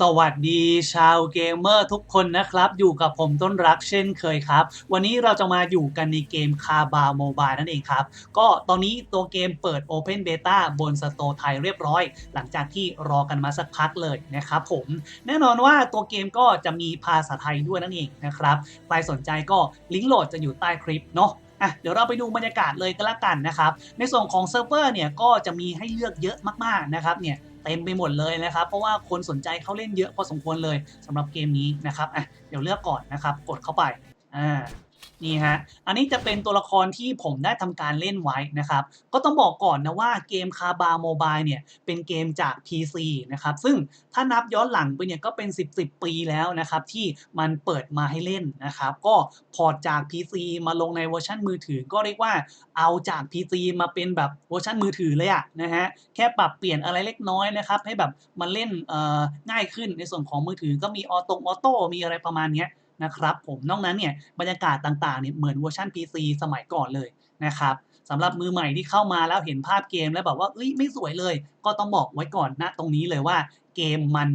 สวัสดีชาวเกมเมอร์ทุกคนนะครับ อยู่กับผมต้นรักเช่นเคยครับ วันนี้เราจะมาอยู่กันในเกมคาบาโมบายนั่นเองครับ ก็ตอนนี้ตัวเกมเปิด Open Beta บนสโตร์ไทยเรียบร้อย หลังจากที่รอกันมาสักพักเลยนะครับผม แน่นอนว่าตัวเกมก็จะมีภาษาไทยด้วยนั่นเองนะครับ ใครสนใจก็ลิงก์โหลดจะอยู่ใต้คลิปเนาะอะเดี๋ยวเราไปดูบรรยากาศเลยก็แล้วกันนะครับ ในส่วนของเซิร์ฟเวอร์เนี่ยก็จะมีให้เลือกเยอะมากๆนะครับเนี่ย เต็มไปหมดเลยนะครับ เพราะว่าคนสนใจเขาเล่นเยอะพอสมควรเลยสำหรับเกมนี้นะครับอะเดี๋ยวเลือกก่อนนะครับ กดเข้าไปอ่า นี่ฮะ อันนี้จะเป็นตัวละครที่ผมได้ทำการเล่นไว้นะครับ ก็ต้องบอกก่อนนะว่าเกมคาบาโมบายเนี่ยเป็นเกมจาก PC นะครับ ซึ่งถ้านับย้อนหลังไปเนี่ยก็เป็น 10 10 ปีแล้วนะครับ ที่มันเปิดมาให้เล่นนะครับ ก็พอร์ตจาก PC มาลงในเวอร์ชันมือถือ ก็เรียกว่าเอาจาก PC มาเป็นแบบเวอร์ชันมือถือเลยอะนะฮะ แค่ปรับเปลี่ยนอะไรเล็กน้อยนะครับ ให้แบบมันเล่นง่ายขึ้นในส่วนของมือถือก็มีออโตงออโต้มีอะไรประมาณเนี้ย นะครับผมนอกนั้นเนี่ยบรรยากาศต่างๆเนี่ยเหมือนเวอร์ชัน PC สมัยก่อนเลยนะครับสำหรับมือใหม่ที่เข้ามาแล้วเห็นภาพเกมแล้วแบบว่าเอ้ยไม่สวยเลย ก็ต้องบอกไว้ก่อนนะตรงนี้เลยว่าเกมมัน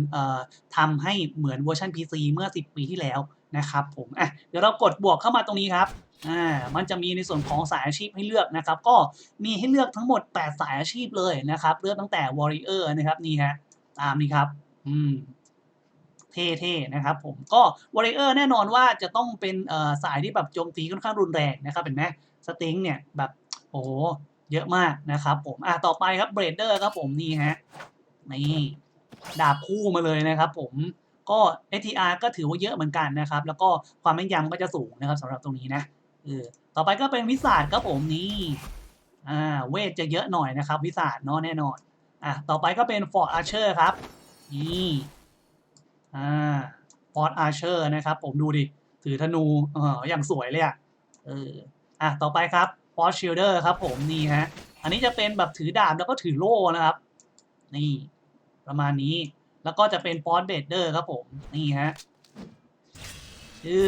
ทำให้เหมือนเวอร์ชัน PC เมื่อ 10 ปีที่แล้วนะครับผมอะเดี๋ยวเรากดบวกเข้ามาตรงนี้ครับอ่ามันจะมีในส่วนของสายอาชีพให้เลือกนะครับ ก็มีให้เลือกทั้งหมด 8 สายอาชีพเลยนะครับ เลือกตั้งแต่ Warrior นะครับนี่ฮะตามนี้ครับ อืม เท่ๆนะครับผมก็ Warrior แน่นอนว่าจะต้องเป็นสายที่แบบโจมตีค่อนข้างรุนแรงนะครับเห็นไหมสติงเนี่ยแบบโอ้เยอะมากนะครับผมอะต่อไปครับ Brader ครับผมนี่ฮะนี่ดาบคู่มาเลยนะครับผมก็ STR ก็ถือว่าเยอะเหมือนกันนะครับ แล้วก็ความแม่นยำก็จะสูงนะครับสำหรับตรงนี้นะเออต่อไปก็เป็นวิสาดครับผมนี่อ่าเวทจะเยอะหน่อยนะครับ วิสาดเนาะแน่นอนอะต่อไปก็เป็น Ford Archer ครับนี่ อ่า Ford Archer นะครับ ผมดูดิ ถือธนูเอออย่างสวยเลยอะเอออะต่อไปครับ Ford Shielder ครับผมนี่ฮะ อันนี้จะเป็นแบบถือดาบแล้วก็ถือโล่นะครับ นี่ประมาณนี้แล้วก็จะเป็นฟอสเบเดอร์ครับผมนี่ฮะคือ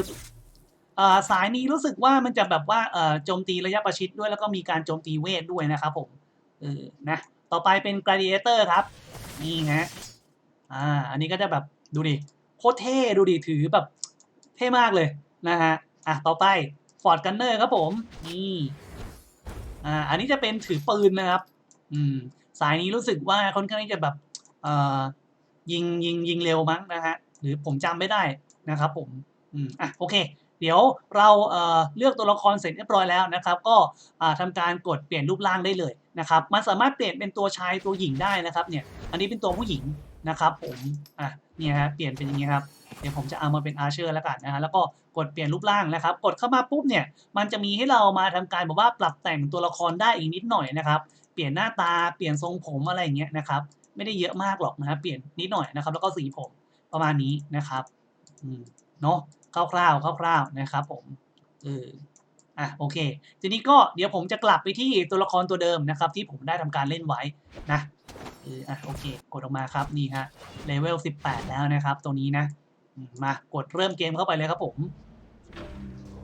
อ่าสายนี้รู้สึกว่ามันจะแบบว่าเอ่อโจมตีระยะประชิดด้วย แล้วก็มีการโจมตีเวทด้วยนะครับผมเออนะต่อไปเป็น gladiator ครับ นี่ฮะอ่าอันนี้ก็จะแบบ ดูดิโคตรเท่ดูดิถือแบบเท่มากเลยนะฮะอะต่อไป Ford Gunner ครับผมนี่อ่าอันนี้จะเป็นถือปืนนะครับ อืมสายนี้รู้สึกว่าค่อนข้างที่จะแบบเอ่อยิงยิงยิงเร็วมั้งนะฮะหรือผมจำไม่ได้นะครับ ผมอืมอะโอเค เดี๋ยวเราเอ่อเลือกตัวละครเสร็จเรียบร้อยแล้วนะครับ ก็อ่าทำการกดเปลี่ยนรูปร่างได้เลยนะครับ มันสามารถเปลี่ยนเป็นตัวชายตัวหญิงได้นะครับ เนี่ย อันนี้เป็นตัวผู้หญิง นะครับผมอะเนี่ยฮะเปลี่ยนเป็นอย่างนี้ครับเดี๋ยวผมจะเอามาเป็นอาร์เชอร์แล้วกันนะฮะแล้วก็กดเปลี่ยนรูปร่างนะครับ กดเข้ามาปุ๊บเนี่ยมันจะมีให้เรามาทำการแบบว่าปรับแต่งตัวละครได้อีกนิดหน่อยนะครับ เปลี่ยนหน้าตาเปลี่ยนทรงผมอะไรอย่างเงี้ยนะครับ ไม่ได้เยอะมากหรอกนะครับเปลี่ยนนิดหน่อยนะครับ แล้วก็สีผมประมาณนี้นะครับอืมเนาะคร่าวๆคร่าวๆนะครับ ผมเอออะโอเค ทีนี้ก็เดี๋ยวผมจะกลับไปที่ตัวละครตัวเดิมนะครับ ที่ผมได้ทำการเล่นไว้นะ เอออะโอเค กดออกมาครับนี่ฮะเลเวล18 แล้วนะครับตรงนี้นะมมากดเริ่มเกมเข้าไปเลยครับผม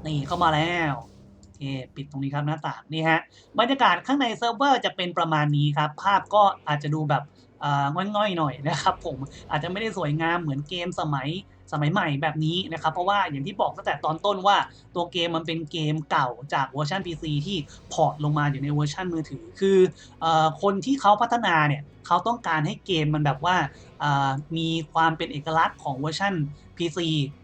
นี่เข้ามาแล้วโอเคปิดตรงนี้ครับหน้าต่างนี่ฮะบรรยากาศข้างในเซิร์ฟเวอร์จะเป็นประมาณนี้ครับ ภาพก็อาจจะดูแบบอ่าง่อยๆหน่อยนะครับ ผมอาจจะไม่ได้สวยงามเหมือนเกมสมัย สมัยใหม่แบบนี้นะครับ เพราะว่าอย่างที่บอกตั้งแต่ตอนต้นว่าตัวเกมมันเป็นเกมเก่าจากเวอร์ชัน PC ที่พอร์ตลงมาอยู่ในเวอร์ชันมือถือ คืออคนที่เขาพัฒนาเนี่ยเขาต้องการให้เกมมันแบบว่ามีความเป็นเอกลักษณ์ของเวอร์ชัน PC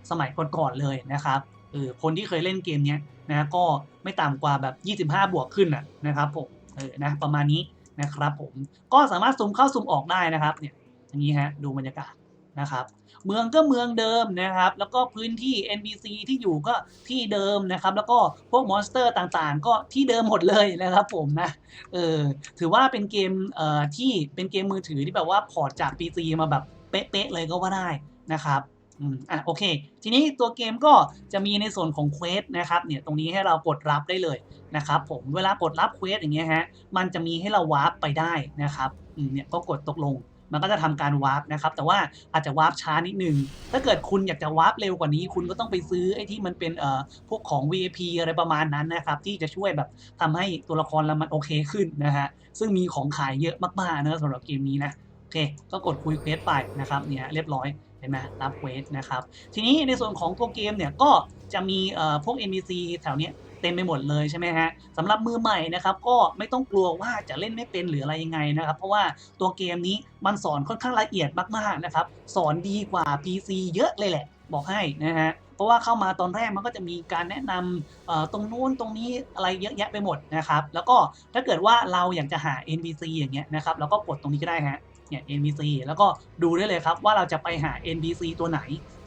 สมัยก่อนๆเลยนะครับเออคนที่เคยเล่นเกมเนี้ยนะก็ไม่ต่ำกว่าแบบ 25 บวกขึ้นน่ะนะครับผมเออนะประมาณนี้นะครับผมก็สามารถซูมเข้าซูมออกได้นะครับเนี่ยอย่างนี้ฮะดูบรรยากาศ นะครับ เมืองก็เมืองเดิมนะครับ แล้วก็พื้นที่ NPC ที่อยู่ก็ที่เดิมนะครับ แล้วก็พวกมอนสเตอร์ต่างๆ ก็ที่เดิมหมดเลยนะครับผมนะ เออ ถือว่าเป็นเกมเอ่อที่เป็นเกมมือถือที่แบบว่าพอร์ตจาก PC มาแบบเป๊ะๆเลยก็ว่าได้นะครับอืมอะโอเค ทีนี้ตัวเกมก็จะมีในส่วนของเควสนะครับเนี่ยตรงนี้ให้เรากดรับได้เลยนะครับผมเวลากดรับเควสอย่างเงี้ยฮะมันจะมีให้เราวาร์ปไปได้นะครับอืมเนี่ยก็กดตกลง มันก็จะทำการวาร์ปนะครับ แต่ว่าอาจจะวาร์ปช้านิดนึง ถ้าเกิดคุณอยากจะวาร์ปเร็วกว่านี้ คุณก็ต้องไปซื้อไอ้ที่มันเป็นเอ่อพวกของ VIP อะไรประมาณนั้นนะครับ ที่จะช่วยแบบทำให้ตัวละครเรามันโอเคขึ้นนะฮะ ซึ่งมีของขายเยอะมากๆนะสำหรับเกมนี้นะ โอเค ก็กดคุยเควสไปนะครับ เนี่ยเรียบร้อยเห็นไหมรับเควสนะครับ ทีนี้ในส่วนของตัวเกมเนี่ยก็จะมีเอ่อพวก NPC แถวเนี้ย ต็มไปหมดเลยใช่ไหมฮะสำหรับมือใหม่นะครับก็ไม่ต้องกลัวว่าจะเล่นไม่เป็นหรืออะไรยังไงนะครับเพราะว่าตัวเกมนี้มันสอนค่อนข้างละเอียดมากๆนะครับสอนดีกว่า PC เยอะเลยแหละ บอกให้นะฮะเพราะว่าเข้ามาตอนแรกมันก็จะมีการแนะนำตรงนู้นตรงนี้อะไรเยอะแยะไปหมดนะครับแล้วก็ถ้าเกิดว่าเราอยากจะหา NPC อย่างเงี้ยนะครับเราก็กดตรงนี้ก็ได้ฮะเนี่ย NPC แล้วก็ดูได้เลยครับว่าเราจะไปหา NPC ตัวไหน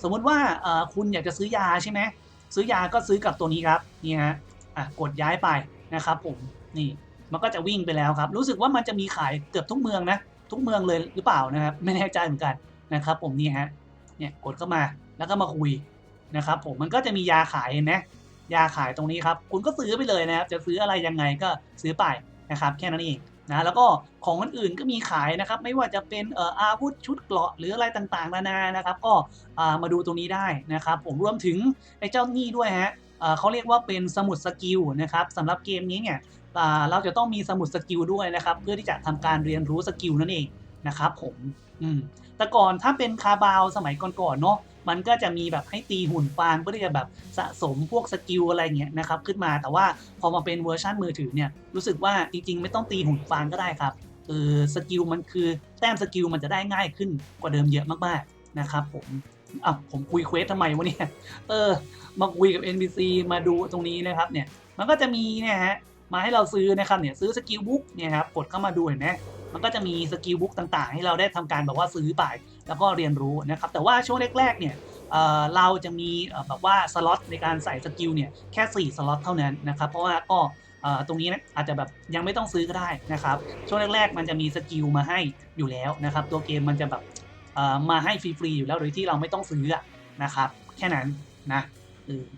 สมมุติว่าคุณอยากจะซื้อยาใช่ไหมซื้อยาก็ซื้อกับตัวนี้ครับนี่ฮะ อะกดย้ายไปนะครับผมนี่มันก็จะวิ่งไปแล้วครับ รู้สึกว่ามันจะมีขายเกือบทุกเมืองนะ ทุกเมืองเลยหรือเปล่านะครับ ไม่แน่ใจเหมือนกันนะครับ ผมนี่ฮะเนี่ยกดเข้ามาแล้วก็มาคุยนะครับผมมันก็จะมียาขายเห็นไหมยาขายตรงนี้ครับ คุณก็ซื้อไปเลยนะครับ จะซื้ออะไรยังไงก็ซื้อไปนะครับ แค่นั้นเองนะแล้วก็ของอื่นๆก็มีขายนะครับ ไม่ว่าจะเป็นเอ่ออาวุธชุดเกราะหรืออะไรต่างๆนานานะครับ ก็อ่ามาดูตรงนี้ได้นะครับ ผมรวมถึงไอ้เจ้านี่ด้วยฮะ เขาเรียกว่าเป็นสมุดสกิลนะครับสำหรับเกมนี้เนี่ยเราจะต้องมีสมุดสกิลด้วยนะครับ เพื่อที่จะทำการเรียนรู้สกิลนั่นเองนะครับผมอืมแต่ก่อนถ้าเป็นคาบาวสมัยก่อนๆเนาะมันก็จะมีแบบให้ตีหุ่นฟางเพื่อที่จะแบบสะสมพวกสกิลอะไรเงี้ยนะครับขึ้นมาแต่ว่าพอมาเป็นเวอร์ชันมือถือเนี่ยรู้สึกว่าจริงๆ ไม่ต้องตีหุ่นฟางก็ได้ครับเออสกิลมันคือแต้มสกิลมันจะได้ง่ายขึ้นกว่าเดิมเยอะมากๆนะครับผม อะผมคุยเควสทำไมวะเนี่ยเออ มาคุยกับ NPC มาดูตรงนี้นะครับเนี่ยมันก็จะมีเนี่ยฮะมาให้เราซื้อนะครับเนี่ยซื้อสกิลบุ๊กเนี่ยครับกดเข้ามาดูเห็นไหมมันก็จะมีสกิลบุ๊กต่างๆ ให้เราได้ทำการแบบว่าซื้อไป แล้วก็เรียนรู้นะครับแต่ว่าช่วงแรกๆเนี่ยเเราจะมีแบบว่าสล็อตในการใส่สกิลเนี่ยแค่ 4 สล็อตเท่านั้นนะครับเพราะว่าก็ตรงนี้นะอาจจะแบบยังไม่ต้องซื้อก็ได้นะครับช่วงแรกๆ มันจะมีสกิลมาให้อยู่แล้วนะครับตัวเกมมันจะแบบ มาให้ฟรีๆอยู่แล้วโดยที่เราไม่ต้องซื้ออะนะครับแค่นั้นนะ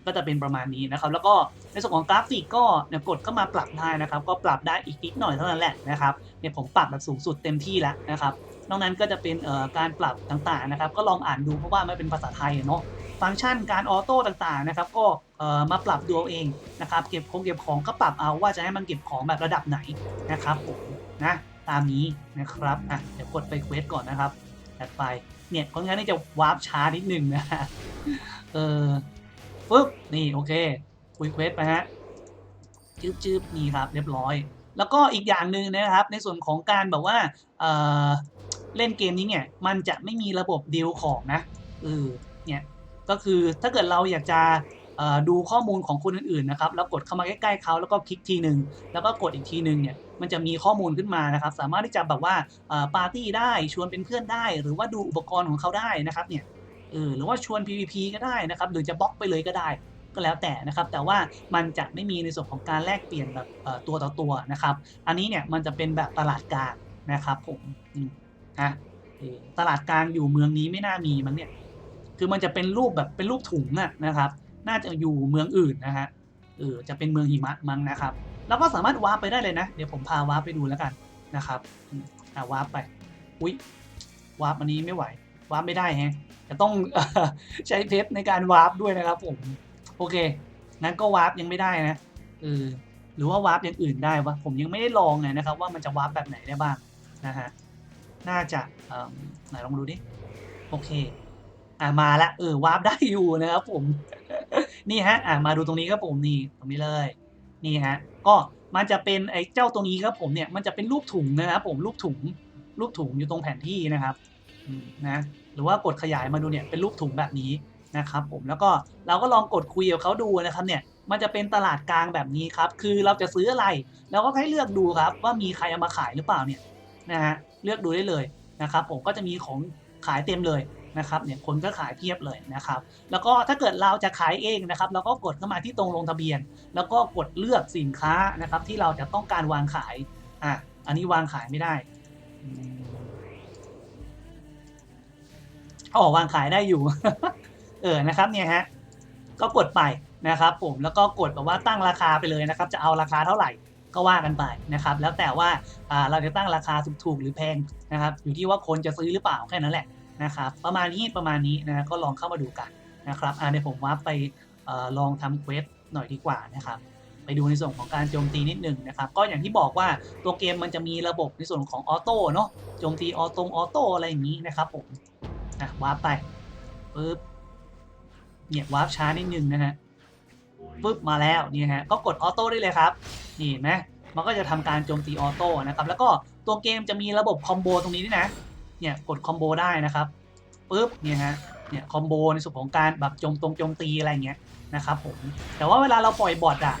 ก็จะเป็นประมาณนี้นะครับ แล้วก็ในส่วนของกราฟิกก็เนี่ยกดเข้ามาปรับได้นะครับ ก็ปรับได้อีกนิดหน่อยเท่านั้นแหละนะครับเนี่ยผมปรับแบบสูงสุดเต็มที่แล้วนะครับนอกนั้นก็จะเป็นการปรับต่างๆนะครับ ก็ลองอ่านดูเพราะว่ามันเป็นภาษาไทยเนาะฟังก์ชันการออโต้ต่างๆนะครับ ก็มาปรับดูเอาเองนะครับเก็บของเก็บของก็ปรับเอาว่าจะให้มันเก็บของแบบระดับไหนนะครับผมนะตามนี้นะครับอะเดี๋ยวกดไปเควสก่อนนะครับ ถัดไป เนี่ยค่อนข้างที่จะวาร์ปช้านิดนึงนะฮะเออปึ๊บนี่โอเคคุยเควสไปฮะจืบๆนี่ครับเรียบร้อย แล้วก็อีกอย่างหนึ่งนะครับ ในส่วนของการแบบว่าเออเล่นเกมนี้เนี่ยมันจะไม่มีระบบดีลของนะเออเนี่ยก็คือถ้าเกิดเราอยากจะ ดูข้อมูลของคนอื่นๆนะครับแล้วกดเข้ามาใกล้ๆเขาแล้วก็คลิกทีหนึ่งแล้วก็กดอีกทีหนึ่งเนี่ยมันจะมีข้อมูลขึ้นมานะครับ สามารถที่จะแบบว่าปาร์ตี้ได้ชวนเป็นเพื่อนได้ หรือว่าดูอุปกรณ์ของเขาได้นะครับเนี่ยเออหรือว่าชวน PVP ก็ได้นะครับ หรือจะบล็อกไปเลยก็ได้ก็แล้วแต่นะครับ แต่ว่ามันจะไม่มีในส่วนของการแลกเปลี่ยนแบบตัวต่อตัวนะครับ อันนี้เนี่ยมันจะเป็นแบบตลาดกลางนะครับ ผมนะตลาดกลางอยู่เมืองนี้ไม่น่ามีมั้งเนี่ย คือมันจะเป็นรูปแบบเป็นรูปถุงอะนะครับ น่าจะอยู่เมืองอื่นนะฮะเออจะเป็นเมืองหิมะมั้งนะครับแล้วก็สามารถวาร์ปไปได้เลยนะ เดี๋ยวผมพาวาร์ปไปดูแล้วกันนะครับอ่าวาร์ปไปอุ้ยวาร์ปอันนี้ไม่ไหววาร์ปไม่ได้แฮะจะต้องใช้เพชรในการวาร์ปด้วยนะครับผมโอเคนั้นก็วาร์ปยังไม่ได้นะเออหรือว่าวาร์ปอย่างอื่นได้วะผมยังไม่ได้ลองเลยนะครับ ว่ามันจะวาร์ปแบบไหนได้บ้างนะฮะน่าจะไหนลองดูดิโอเค อ่ามาละเออวาร์ปได้อยู่นะครับผม นี่ฮะอ่ามาดูตรงนี้ครับผมนี่ตรงนี้เลย นี่ฮะ ก็มันจะเป็นไอ้เจ้าตรงนี้ครับผมเนี่ยมันจะเป็นรูปถุงนะครับผมรูปถุงรูปถุงอยู่ตรงแผนที่นะครับนะหรือว่ากดขยายมาดูเนี่ยเป็นรูปถุงแบบนี้นะครับผมแล้วก็เราก็ลองกดคุยกับเขาดูนะครับเนี่ยมันจะเป็นตลาดกลางแบบนี้ครับ คือเราจะซื้ออะไรเราก็ให้เลือกดูครับ ว่ามีใครเอามาขายหรือเปล่าเนี่ยนะฮะเลือกดูได้เลยนะครับผมก็จะมีของขายเต็มเลย นะครับเนี่ยคนก็ขายเพียบเลยนะครับแล้วก็ถ้าเกิดเราจะขายเองนะครับเราก็กดเข้ามาที่ตรงลงทะเบียน แล้วก็กดเลือกสินค้านะครับที่เราจะต้องการวางขายอะอันนี้วางขายไม่ได้อ๋อวางขายได้อยู่ เออนะครับเนี่ยฮะก็กดไปนะครับผมแล้วก็กดแบบว่าตั้งราคาไปเลยนะครับ จะเอาราคาเท่าไหร่ก็ว่ากันไปนะครับ แล้วแต่ว่าอ่าเราจะตั้งราคาถูกๆหรือแพงนะครับ อยู่ที่ว่าคนจะซื้อหรือเปล่าแค่นั้นแหละ นะครับประมาณนี้ประมาณนี้นะก็ลองเข้ามาดูกันนะครับอ่าเดี๋ยวผมว่าไปออลองทำเควสหน่อยดีกว่านะครับไปดูในส่วนของการโจมตีนิดหนึ่งนะครับ ก็อย่างที่บอกว่าตัวเกมมันจะมีระบบในส่วนของออโต้เนาะโจมตีออโตงออโต้อะไรอย่างนี้นะครับผมอะวาร์ปไปปึ๊บเนี่ยวาร์ปช้านิดนึงนะฮะปึ๊บมาแล้วนี่ฮะก็กดออโต้ได้เลยครับนี่เห็นไหมมันก็จะทำการโจมตีออโต้นะครับแล้วก็ตัวเกมจะมีระบบคอมโบตรงนี้ด้วยนะ เนี่ยกดคอมโบได้นะครับปึ๊บเนี่ยฮะเนี่ยคอมโบในส่วนของการแบบโจมตรงโจมตีอะไรเงี้ยนะครับผมแต่ว่าเวลาเราปล่อยบอทอะ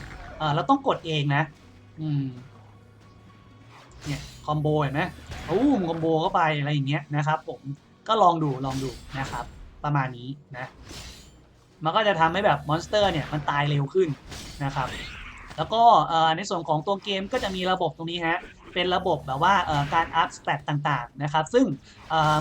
เราต้องกดเองนะ อืมเนี่ยคอมโบเห็นไหมอู้มคอมโบเข้าไปอะไรอย่างเงี้ยนะครับ ผมก็ลองดูลองดูนะครับ ประมาณนี้นะมันก็จะทำให้แบบมอนสเตอร์เนี่ยมันตายเร็วขึ้นนะครับ แล้วก็ในส่วนของตัวเกมก็จะมีระบบตรงนี้ฮะ เป็นระบบแบบว่าการอัพสเตตต่างๆนะครับ ซึ่ง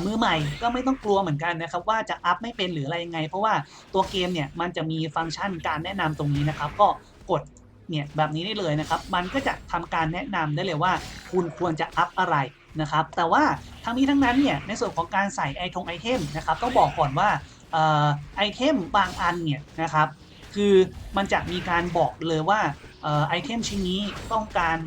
มือใหม่ก็ไม่ต้องกลัวเหมือนกันนะครับ ว่าจะอัพไม่เป็นหรืออะไรยังไง เพราะว่าตัวเกมเนี่ยมันจะมีฟังก์ชันการแนะนำตรงนี้นะครับ ก็กดเนี่ยแบบนี้ได้เลยนะครับ มันก็จะทำการแนะนำได้เลยว่า คุณควรจะอัพอะไรนะครับ แต่ว่าทั้งนี้ทั้งนั้นเนี่ยในส่วนของการใส่ไอทงไอเทมนะครับต้องบอกก่อนว่าไอเทมบางอันเนี่ยนะครับ คือมันจะมีการบอกเลยว่าไอเทมชิ้นนี้ต้องการ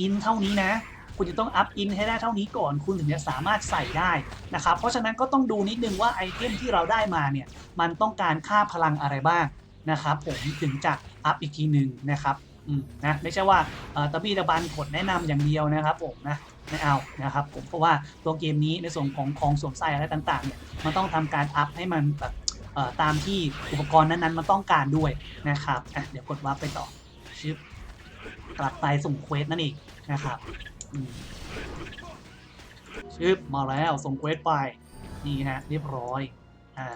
อินเท่านี้นะ คุณจะต้องอัพอินให้ได้เท่านี้ก่อนคุณถึงจะสามารถใส่ได้นะครับ เพราะฉะนั้นก็ต้องดูนิดนึงว่าไอเทมที่เราได้มาเนี่ยมันต้องการค่าพลังอะไรบ้างนะครับผมถึงจะอัพอีกทีหนึ่งนะครับอืมนะไม่ใช่ว่าตะบี้ตะบันกดแนะนำอย่างเดียวนะครับผมนะไม่เอานะครับผมเพราะว่าตัวเกมนี้ในส่วนของของสวมใส่อะไรต่างๆเนี่ยมันต้องทำการอัพให้มันแบบตามที่อุปกรณ์นั้นๆมันต้องการด้วยนะครับอะเดี๋ยวกดวาร์ปไปต่อชึบกลับไปส่งเควสนั่นเองนะครับ ชึบมาแล้วส่งเควสไป นี่ฮะ เรียบร้อยอ่า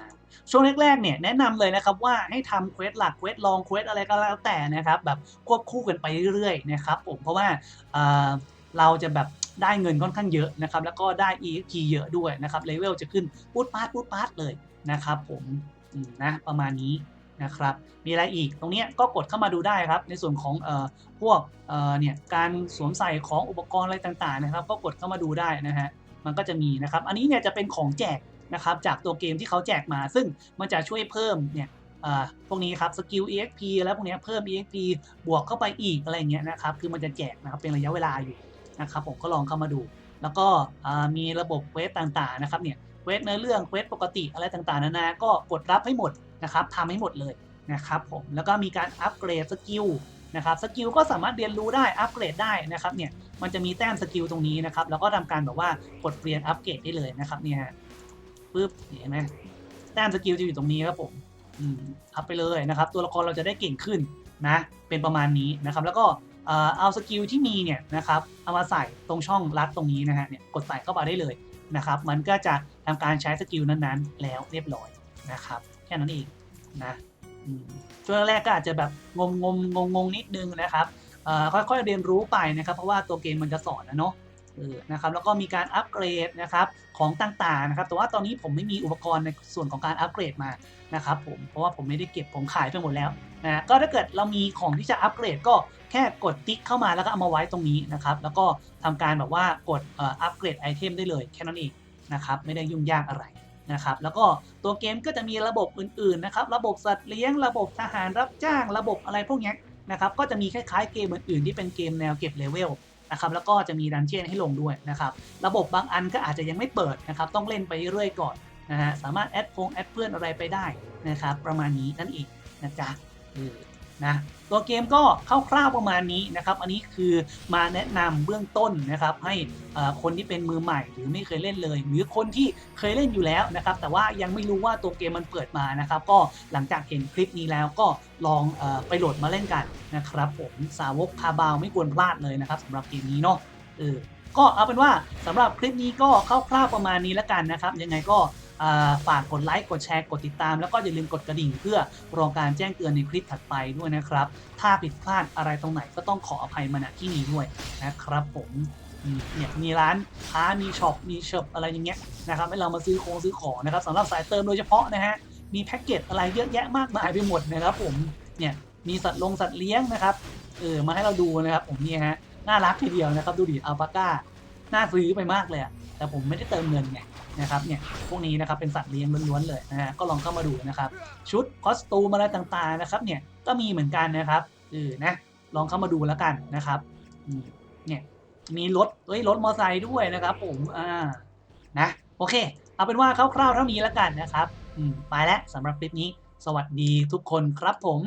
ช่วงแรกๆเนี่ยแนะนำเลยนะครับว่าให้ทำเควสหลักเควสรองเควสอะไรก็แล้วแต่นะครับ แบบควบคู่กันไปเรื่อยๆนะครับผมเพราะว่าเอ่อเราจะแบบได้เงินค่อนข้างเยอะนะครับ แล้วก็ได้ EXP เยอะด้วยนะครับเลเวลจะขึ้นปูดปาดปูดปาดเลยนะครับผมนะประมาณนี้ นะครับ มีอะไรอีกตรงนี้ก็กดเข้ามาดูได้ครับ ในส่วนของออพวกเเนี่ยการสวมใส่ของอุปกรณ์อะไรต่างๆนะครับ ก็กดเข้ามาดูได้นะฮะมันก็จะมีนะครับ อันนี้เนี่ยจะเป็นของแจกนะครับจากตัวเกมที่เขาแจกมา ซึ่งมันจะช่วยเพิ่มเนี่ยพวกนี้ครับสกิล EXP แล้วพวกนี้เพิ่ม EXP บวกเข้าไปอีกอะไรเงี้ยนะครับคือมันจะแจกนะครับเป็นระยะเวลาอยู่นะครับผมก็ลองเข้ามาดู แล้วก็มีระบบเวทต่างๆนะครับเนี่ยเวสเนื้อเรื่องเวสปกติอะไรต่างๆนานาก็กดรับให้หมด นะครับทำให้หมดเลยนะครับผมแล้วก็มีการอัปเกรดสกิลนะครับสกิลก็สามารถเรียนรู้ได้อัปเกรดได้นะครับเนี่ยมันจะมีแต้มสกิลตรงนี้นะครับแล้วก็ทำการแบบว่ากดเปลี่ยนอัปเกรดได้เลยนะครับเนี่ยปึ๊บเห็นไหมแต้มสกิลจะอยู่ตรงนี้ครับผมอืมอัพไปเลยนะครับ ตัวละครเราจะได้เก่งขึ้นนะเป็นประมาณนี้นะครับ แล้วก็เอาสกิลที่มีเนี่ยนะครับเอามาใส่ตรงช่องลัดตรงนี้นะฮะเนี่ยกดใส่เข้ามาได้เลยนะครับ มันก็จะทำการใช้สกิลนั้นๆ แล้วเรียบร้อยนะครับ แค่นั้นเองนะช่วงแรกก็อาจจะแบบงงงงงงนิดนึงนะครับค่อยๆเรียนรู้ไปนะครับ เพราะว่าตัวเกมมันจะสอนนะเนาะนะครับแล้วก็มีการอัปเกรดนะครับของต่างๆนะครับแต่ว่าตอนนี้ผมไม่มีอุปกรณ์ในส่วนของการอัปเกรดมานะครับผมเพราะว่าผมไม่ได้เก็บผมขายไปหมดแล้วนะก็ถ้าเกิดเรามีของที่จะอัปเกรดก็แค่กดติ๊กเข้ามาแล้วก็เอามาไว้ตรงนี้นะครับแล้วก็ทำการแบบว่ากดอัปเกรดไอเทมได้เลยแค่นั้นเองนะครับไม่ได้ยุ่งยากอะไร นะครับแล้วก็ตัวเกมก็จะมีระบบอื่นๆนะครับระบบสัตว์เลี้ยงระบบทหารรับจ้างระบบอะไรพวกนี้นะครับก็จะมีคล้ายๆเกมอื่นๆที่เป็นเกมแนวเก็บเลเวลนะครับแล้วก็จะมีดันเจียนให้ลงด้วยนะครับระบบบางอันก็อาจจะยังไม่เปิดนะครับต้องเล่นไปเรื่อยๆก่อนนะฮะสามารถแอดพงแอดเพื่อนอะไรไปได้นะครับประมาณนี้นั่นเองนะจ๊ะ นะตัวเกมก็คร่าวๆประมาณนี้นะครับอันนี้คือมาแนะนำเบื้องต้นนะครับให้คนที่เป็นมือใหม่หรือไม่เคยเล่นเลย หรือคนที่เคยเล่นอยู่แล้วนะครับแต่ว่ายังไม่รู้ว่าตัวเกมมันเปิดมานะครับก็หลังจากเห็นคลิปนี้แล้วก็ลองอไปโหลดมาเล่นกันนะครับผมสาวกคาบาวไม่ควรพลาดเลยนะครับสำหรับเกมนี้เนาะเออก็เอาเป็นว่าสำหรับคลิปนี้ก็คร่าวๆประมาณนี้แล้วกันนะครับยังไงก็ ฝากกดไลค์ กดแชร์ กดติดตาม แล้วก็อย่าลืมกดกระดิ่งเพื่อรองการแจ้งเตือนในคลิปถัดไปด้วยนะครับ ถ้าผิดพลาดอะไรตรงไหนก็ต้องขออภัยมาณที่นี้ด้วยนะครับผมเนี่ยมีร้านค้ามีช็อปมีเชิปอะไรอย่างเงี้ยนะครับให้เรามาซื้อของซื้อของนะครับสำหรับสายเติมโดยเฉพาะนะฮะมีแพ็กเกจอะไรเยอะแยะมากมายไปหมดนะครับผมเนี่ยมีสัตว์ลงสัตว์เลี้ยงนะครับเออมาให้เราดูนะครับผมนี่ฮะน่ารักทีเดียวนะครับ ดูดิอัลปาก้าน่าซื้อไปมากเลยแต่ผมไม่ได้เติมเงินไง นะครับเนี่ยพวกนี้นะครับเป็นสัตว์เลี้ยงล้วนๆเลยนะฮะก็ลองเข้ามาดูนะครับ ชุดคอสตูมอะไรต่างๆนะครับเนี่ยก็มีเหมือนกันนะครับเออนะลองเข้ามาดูแล้วกันนะครับอืมเนี่ยมีรถเอ้ยรถมอเตอร์ไซค์ด้วยนะครับผมอ่านะโอเค เอาเป็นว่าคร่าวๆเท่านี้แล้วกันนะครับอืมไปแล้วสำหรับคลิปนี้ สวัสดีทุกคนครับผม